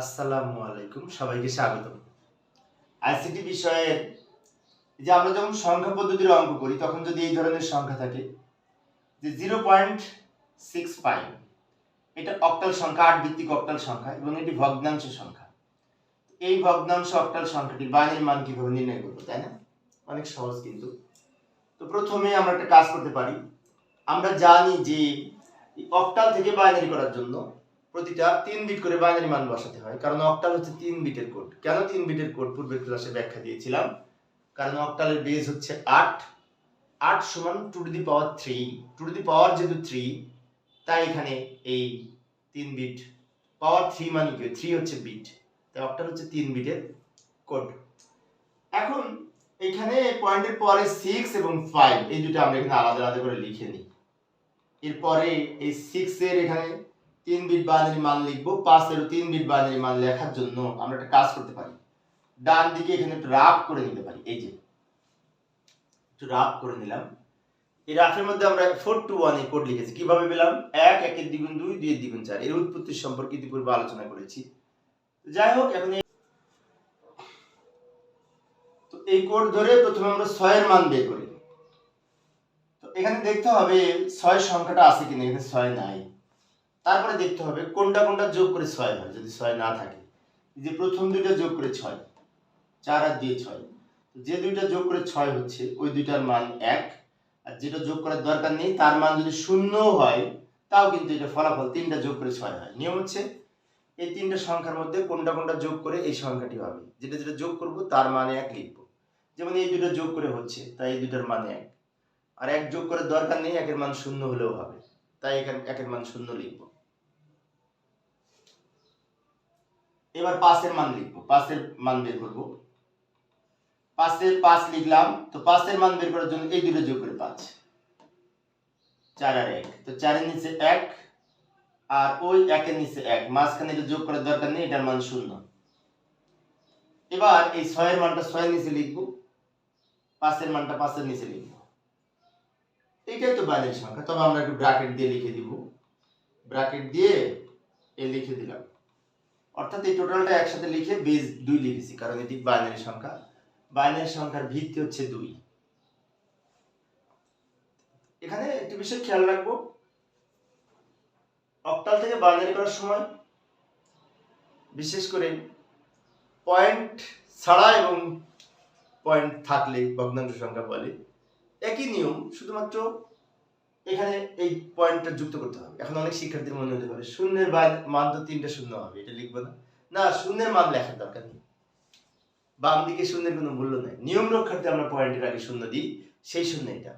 আসসালামু আলাইকুম, সবাইকে স্বাগত আইসিটি বিষয়ে যে আমরা যখন সংখ্যা পদ্ধতির অঙ্ক করি, তখন যদি এই ধরনের সংখ্যা থাকে, যে জিরো পয়েন্ট সিক্স ফাইভ, এটা অক্টাল সংখ্যা, আট ভিত্তিক অক্টাল সংখ্যা এবং এটি ভগ্নাংশ সংখ্যা। এই ভগ্নাংশ অক্টাল সংখ্যাটির বাইনের মান কীভাবে নির্ণয় করব, তাই না? অনেক সহজ কিন্তু। তো প্রথমে আমরা একটা কাজ করতে পারি। আমরা জানি যে অক্টাল থেকে বাইনারি করার জন্য প্রতিটা তিন বিট করে বাইনারি মান বসাতে হয়। কারণ অক্টাল হচ্ছে তিন বিটের কোড কেন তিন বিটের কোড পূর্বের ক্লাসে ব্যাখ্যা দিয়েছিলাম। কারণ অক্টালের বেজ হচ্ছে আট। আট সমান two to the power three two to the power যেহেতু থ্রি তাই এখানে এই তিন বিট পাওয়ার থ্রি মানে কি? থ্রি হচ্ছে বিট তাই অক্টাল হচ্ছে তিন বিটের কোড এখন এখানে পয়েন্টের পরে সিক্স এবং ফাইভ এই দুটো আমরা এখানে আলাদা আলাদা করে লিখে নিই। এরপরে এই সিক্স এর এখানে তিন বিট বাইনারি মান লিখব পাঁচেরও তিন বিট বাইনারি মান লেখার জন্য আমরা একটা কাজ করতে পারি। ডান দিকে এখানে একটু রাফ করে নিতে পারি, এই যে। একটু রাফ করে নিলাম। এই রাফের মধ্যে আমরা ফোর টু ওয়ান এই কোড লিখেছি। কীভাবে পেলাম? এক একের দ্বিগুণ দুই দুই দুইয়ের দ্বিগুণ চার। এর উৎপত্তি সম্পর্কে ইতিপূর্বে আলোচনা করেছি। যাই হোক, এখন তো এই কোড ধরে প্রথমে আমরা ছয়ের মান বের করি। তো এখানে দেখতে হবে ছয় সংখ্যাটা আছে কিনা, এখানে ছয় নাই। তারপরে দেখতে হবে কোনটা কোনটা যোগ করে ছয় হয়, যদি ছয় না থাকে। যে প্রথম দুইটা যোগ করে ছয়, চার আর দিয়ে ছয়। যে দুইটা যোগ করে ছয় হচ্ছে, ওই দুইটার মান এক। আর যেটা যোগ করার দরকার নেই, তার মান যদি শূন্য হয়, তাও কিন্তু এটা ফলাফল তিনটা যোগ করে ছয় হয়। নিয়ম হচ্ছে, এই তিনটা সংখ্যার মধ্যে কোনটা কোনটা যোগ করে এই সংখ্যাটি হবে। যেটা যেটা যোগ করব, তার মানে এক লিখব। যেমন এই দুটো যোগ করে হচ্ছে, তাই এই দুটার মান এক। আর এক যোগ করার দরকার নেই, একের মান শূন্য হলেও হবে। তাই এখানে একের মান শূন্য লিখব। এবার পাঁচের মান লিখব পাঁচের মান বের করব। পাঁচের পাঁচ লিখলাম, তো পাঁচের মান বের করার জন্য এই দুটো যোগ করে পাঁচ। চার আর এক, তো চারের নিচে এক, আর ওই একের নিচে এক। মাঝখানে এটা যোগ করার দরকার নেই, এটার মান শূন্য। এবার এই ছয়ের মানটা ছয়ের নিচে লিখব পাঁচের মানটা পাঁচের নিচে লিখব। এইটাই তো বাইরের সংখ্যা, তবে আমরা একটু ব্র্যাকেট দিয়ে লিখে দিব। ব্র্যাকেট দিয়ে এ লিখে দিলাম। অর্থাৎ এই টোটালটা একসাথে লিখে বেজ দুই লিখেছি, কারণ এটি বাইনারি সংখ্যা। বাইনারি সংখ্যার ভিত্তি হচ্ছে দুই। এখানে একটি বিষয় খেয়াল রাখব। অক্টাল থেকে বাইনারি করার সময় বিশেষ করে পয়েন্ট ছাড়া এবং পয়েন্ট থাকলে ভগ্নাংশ সংখ্যা বলে। একই নিয়ম, শুধুমাত্র এখানে এই পয়েন্টটা যুক্ত করতে হবে। এখন অনেক শিক্ষার্থীর মনে হতে পারে, শূন্যের মান তো তিনটা শূন্য হবে, এটা লিখব না। না, শূন্যের মান লেখার দরকার নেই। বাম দিকে শূন্যের কোনো মূল্য নাই। নিয়ম রক্ষার্থে আমরা পয়েন্টের আগে শূন্য দিই, সেই শূন্য এটা।